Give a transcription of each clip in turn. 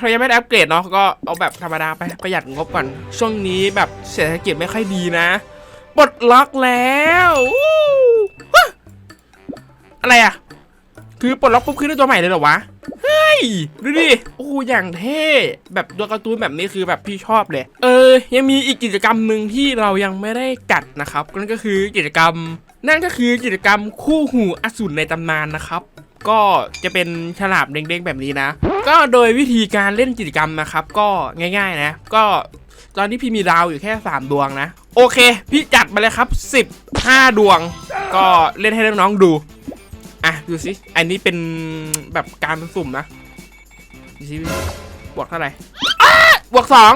เรายังไม่ได้อัปเกรดเนาะก็เอาแบบธรรมดาไปประหยัดงบก่อน ช่วงนี้แบบเศรษฐกิจไม่ค่อยดีนะปลดล็อกแล้วอะไรอะ คือปลดล็อกปุ๊บขึ้นด้ตัวใหม่เลยเหรอวะ เฮ้ย ดูดิ โอ้อย่างเท่ แบบตัวการ์ตูนแบบนี้คือแบบพี่ชอบเลย เออ ยังมีอีกกิจกรรมหนึ่งที่เรายังไม่ได้จัดนะครับนั่นก็คือกิจกรรม นั่นก็คือกิจกรรมคู่หูอสูรในตำนานนะครับ ก็จะเป็นฉลามเด้งๆแบบนี้นะ ก็โดยวิธีการเล่นกิจกรรมนะครับ ก็ง่ายๆนะ ก็ตอนนี้พี่มีดาวอยู่แค่ 3 ดวงนะ โอเค พี่จัดมาเลยครับ 15 ดวง ก็เล่นให้น้องๆดู อะ ดูสิ อันนี้เป็นแบบการสุ่มนะดูสิบวกเท่าไหร่บวกสอง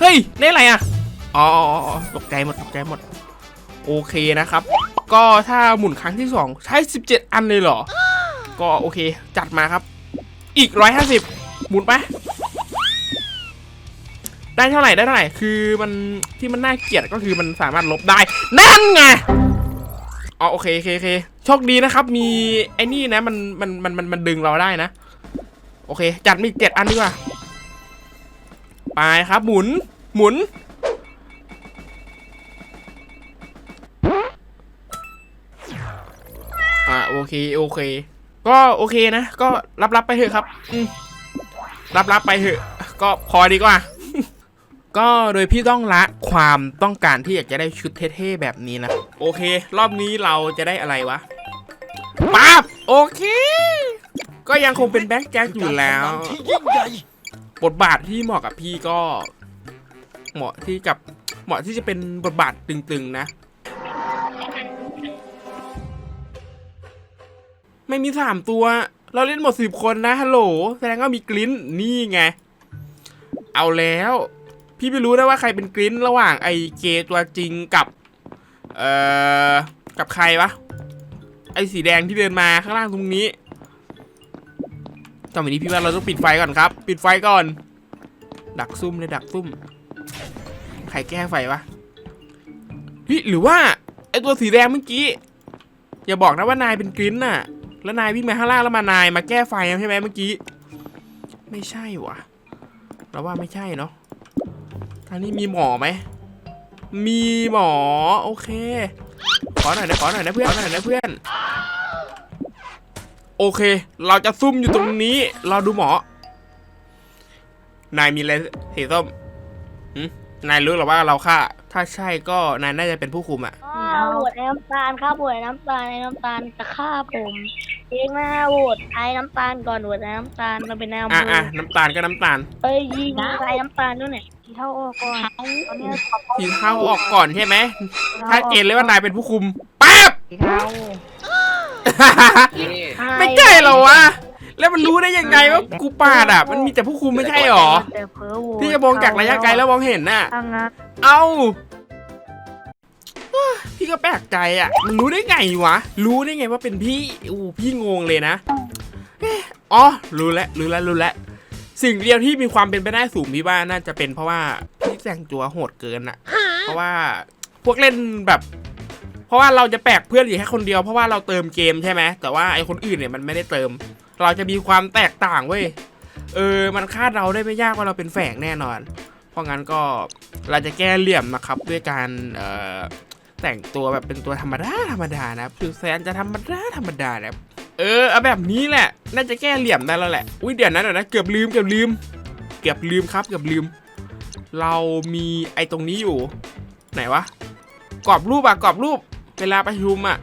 เฮ้ยได้อะไรอะ อ๋อตกใจหมดตกใจหมด โอเคนะครับ ก็ถ้าหมุนครั้งที่ 2 ใช้ 17 อันเลยเหรอ ก็โอเค จัดมาครับ อีก 150 หมุนไป ได้เท่าไหร่ได้เท่าไหร่ คือมันที่มันน่าเกลียดก็คือมันสามารถลบได้ นั่นไงอ๋อโอเคโอเคโอเคโชคดีนะครับ มีไอ้นี่นะมันมันมันมันมันดึงเราได้นะ โอเค จัดมีเจ็ดอันดีกว่า ไปครับ หมุนหมุน อ่าโอเคโอเค ก็โอเคนะ ก็รับรับไปเถอะครับอืรับรับไปเถอะ ก็พอดีกว่า ก็โดยพี่ต้องละความต้องการที่อยากจะได้ชุดเท่ๆแบบนี้นะ โอเค รอบนี้เราจะได้อะไรวะป๊าบโอเค ก็ยังคงเป็นแบ็คแจ็คอยู่แล้ว บทบาทที่เหมาะกับพี่ก็ เหมาะที่กับเหมาะที่จะเป็นบทบาทตึงๆนะ ไม่มีสามตัว เราเล่นหมดสิบคนนะฮัลโหลแสดงว่ามีกลิ้นนี่ไง เอาแล้ว พี่ไม่รู้นะว่าใครเป็นกลิ้นระหว่างไอเกตัวจริงกับ เอ่อ กับใครวะ ไอสีแดงที่เดินมาข้างล่างตรงนี้ตอนนี้พี่ว่าเราต้องปิดไฟก่อนครับ ปิดไฟก่อน ดักซุ่มเลยดักซุ่ม ใครแก้ไฟวะพี่หรือว่าไอตัวสีแดงเมื่อกี้ อย่าบอกนะว่านายเป็นกริ้นน่ะ แล้วนายวิ่งมาข้างล่างแล้วมานายมาแก้ไฟใช่ไหมเมื่อกี้ ไม่ใช่วะเราว่าไม่ใช่เนาะทางนี้มีหมอไหม มีหมอ โอเค ขอหน่อยนะขอหน่อยนะเพื่อนขอหน่อยนะเพื่อน โอเค เราจะซุ่มอยู่ตรงนี้ เราดูหมอ นายมีอะไรสีส้มนายรู้หรือว่าเราฆ่า ถ้าใช่ก็นายน่าจะเป็นผู้คุมอะข้าโหวตไอ้น้ำตาลข้าโหวตไอ้น้ำตาลไอ้น้ำตาลจะฆ่าผมเองหน้าโหวตไอ้น้ำตาลก่อนโหวตไอ้น้ำตาลเราเป็นนายอำอะเภอะอน้ำตาลก็น้ำตาลไปยิงไอ้น้ำตาลด้วยเนี่ยทีเท่าออกก่อนตอนนี้ขอทีเท้าออกก่อนใช่ไหมถ้าเจนเลยว่านายเป็นผู้คุมปั๊บทีเท่าไม่ใช่เหรอวะ แล้วมันรู้ได้ยังไงว่ากูปาดอะ มันมีแต่ผู้คุมไม่ใช่หรอ แต่เผลอโหวตที่จะมองจากระยะไกลแล้วมองเห็นน่ะถ้างั้นเอ้า พี่ก็แปลกใจอะ มันรู้ได้ไงวะ รู้ได้ไงว่าเป็นพี่อู้พี่งงเลยนะเอ๊ะอ๋อ รู้แล้ว รู้แล้ว รู้แล้ว สิ่งเดียวที่มีความเป็นไปได้สูงพี่ว่าน่าจะเป็นเพราะว่าพี่แต่งตัวโหดเกินอะ เพราะว่าพวกเล่นแบบ เพราะว่าเราจะแปลกเพื่อนอยู่แค่คนเดียวเพราะว่าเราเติมเกมใช่ไหมแต่ว่าไอคนอื่นเนี่ยมันไม่ได้เติม เราจะมีความแตกต่างเว้ย เออ มันคาดเราได้ไม่ยากว่าเราเป็นแฝงแน่นอน เพราะงั้นก็เราจะแก้เหลี่ยมนะครับด้วยการเอ่อแต่งตัวแบบเป็นตัวธรรมดาธรรมดานะคือแสนจะธรรมดาธรรมดานะเออเอาแบบนี้แหละ น่าจะแก้เหลี่ยมได้แล้วแหละ อุ้ยเดี๋ยวนะเดี๋ยวนะเกือบลืมเกือบลืม เกือบลืมครับเกือบลืม เรามีไอ้ตรงนี้อยู่ ไหนวะกรอบรูปอะกรอบรูป เวลาประชุมอะ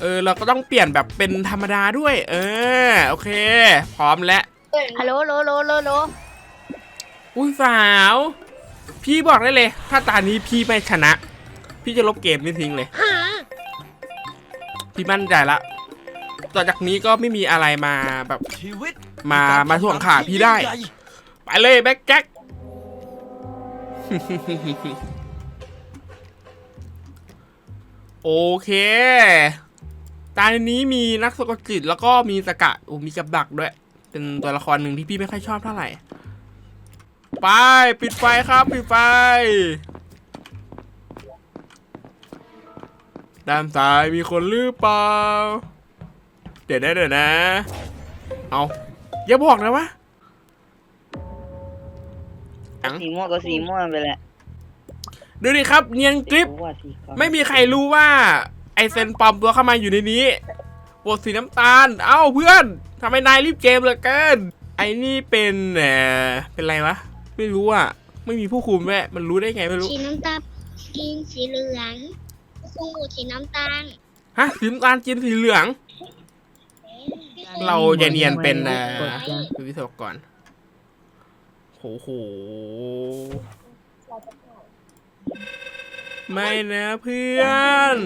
เออเราก็ต้องเปลี่ยนแบบเป็นธรรมดาด้วย เออโอเค พร้อมแล้วฮัลโหลโหลโหลโหลโหลอุ้ยสาว พี่บอกได้เลย ถ้าตานี้พี่ไม่ชนะ พี่จะลบเกมนี้ทิ้งเลย พี่มั่นใจละต่อจากนี้ก็ไม่มีอะไรมาแบบชีวิตมามาถ่วงขาพี่ได้ยิ่งใหญ่ไปเลยแบ็คแจ็คโอเค ตานี้มีนักสะกดจิตแล้วก็มีสกะโอ้มีกับดักด้วย เป็นตัวละครหนึ่งที่พี่ไม่ค่อยชอบเท่าไหร่ ไปปิดไฟครับปิดไฟ ด้านซ้ายมีคนหรือเปล่า เดี๋ยวนะเดี๋ยวนะ เอาอย่าบอกนะวะอังสีม่วงก็สีม่วงไปแหละดูดิครับ เนียนกริปรู้ว่าสีขาวไม่มีใครรู้ว่า ไอเซนปลอมตัวเข้ามาอยู่ในนี้บทสีน้ำตาล เอ้าเพื่อนทำไมนายรีบเกมเหลือเกิน ไอนี่เป็นเอ่อเป็นไรวะ ไม่รู้อะ ไม่มีผู้คุมแม่มันรู้ได้ไงไม่รู้ สีน้ำตาลกินสีเหลืองคู่สีน้ำตาลฮะสีน้ำตาลกินสีเหลือง เราจะเนียนเป็นเอ่อเป็นวิศวกรโหโห ไม่นะเพื่อน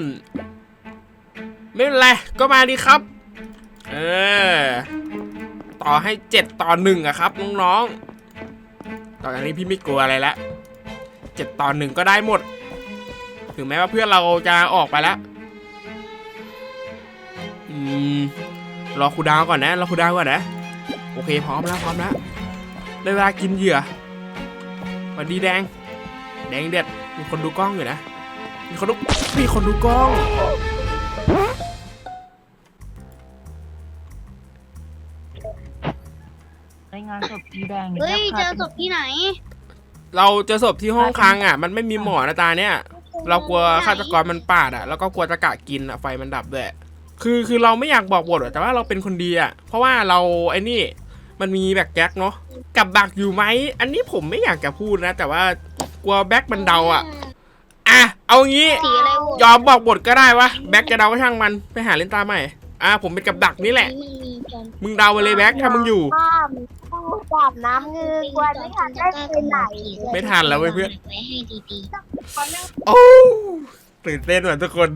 ไม่เป็นไร ก็มาดีครับ เออ ต่อให้เจ็ดต่อหนึ่งอะครับน้องๆต่อจากนี้พี่ไม่กลัวอะไรล้วเจ็ดต่อหนึ่งก็ได้หมด ถึงแม้ว่าเพื่อนเราจะออกไปแล้ว อืม รอครูดาวก่อนนะ รอครูดาวก่อนนะ โอเคพร้อมแล้วพร้อมแล้วได้เวลากินเหยื่อวัสดีแดง แดงเด็ด มีคนดูกล้องอยู่นะ มีคนดูมีคนดูกล้อง รายงานศพสีแดงเฮ้ยเจอศพที่ไหนเราเจอศพที่ห้องคลังอะ มันไม่มีหมอนะตาเนี่ย เรากลัวฆาตกรมันปาดอะ แล้วก็กลัวจะกะกินอะไฟมันดับด้วยคือคือเราไม่อยากบอกบทอะแต่ว่าเราเป็นคนดีอะ เพราะว่าเราไอ้นี่มันมีแบ็กแจ็คเนาะกับดักอยู่ไหมอันนี้ผมไม่อยากจะพูดนะ แต่ว่ากลัวแบ็กมันเดาอะอะเอางี้สีอะไรโหวตยอมบอกบทก็ได้วะแบ็กจะเดาก็ช่างมันไปหาเล่นตาใหม่อะผมเป็นกับดักนี่แหละ มึงมีจอนมึงเดาไปเลยแบ็กถ้ามึงอยู่ ข้ามผู้จับน้ำเงือกวนไม่ทันได้ไปไหนเลยไม่ทันแล้วเว้ยเพื่อน ไว้ให้ดีโอ้ตื่นเต้นเหมือนทุกคน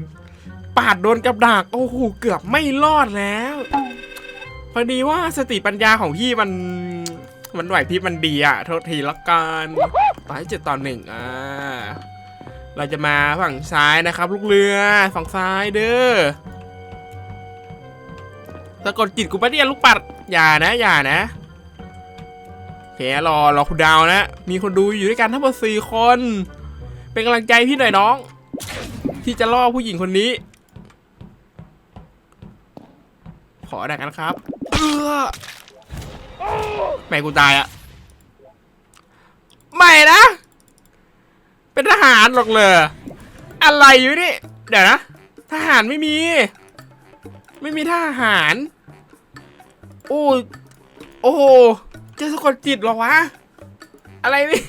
ปาดโดนกับดักโอ้โหเกือบไม่รอดแล้ว พอดีว่าสติปัญญาของพี่มัน มันไหวพริบมันดีอะโทษทีละกันต่อให้เจ็ดต่อหนึ่งอ่าเราจะมาฝั่งซ้ายนะครับ ลูกเรือฝั่งซ้ายเด้อ สะกดจิตกูปะเนี่ยลูกปัด อย่านะ อย่านะโอเครอรอคุณดาวนะ มีคนดูอยู่ด้วยกันทั้งหมดสี่คน เป็นกำลังใจพี่หน่อยน้อง ที่จะล่อผู้หญิงคนนี้ ขอดักกันครับเออไม่กูตายอะไม่นะ เป็นทหารหรอกเลยอะไรอยู่นี่ เดี๋ยวนะ ทหารไม่มี ไม่มีทหาร โอ้โอ้โหจะสะกดจิตเหรอวะ อะไรนี่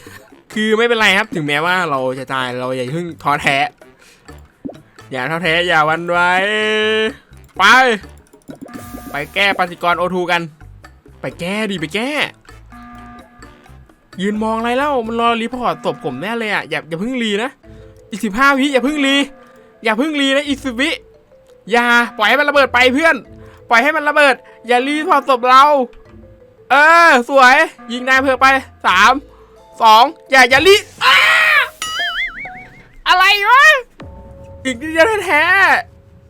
คือไม่เป็นไรครับ ถึงแม้ว่าเราจะตายเราอย่าเพิ่งท้อแท้ อย่าท้อแท้อย่าวันไหวไป ไปแก้ปฏิกรโอทูกัน ไปแก้ดิไปแก้ ยืนมองอะไรเล่ามันรอรีพอร์ตศพผมแน่เลยอะอย่าอย่าเพิ่งรีนะอีกสิบห้าวิอย่าเพิ่งรีอย่าเพิ่งรีนะอีกสิบวิ อย่าปล่อยให้มันระเบิดไปเพื่อน ปล่อยให้มันระเบิด อย่ารีพอร์ตศพเรา เออ สวย ยิงนายเพื่อไปสามสองอย่าอย่ารีอ้าอะไรวะอีกนิดเดียวแท้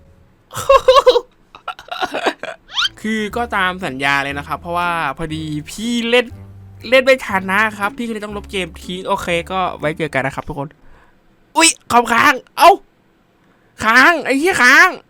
ๆคือก็ตามสัญญาเลยนะครับ เพราะว่าพอดีพี่เล่นเล่นไม่ทันนะครับ พี่ก็เลยต้องลบเกมทิ้งโอเค ก็ไว้เจอกันนะครับทุกคน อุ๊ยคอมค้าง เอ้าค้างไอ้เหี้ยค้าง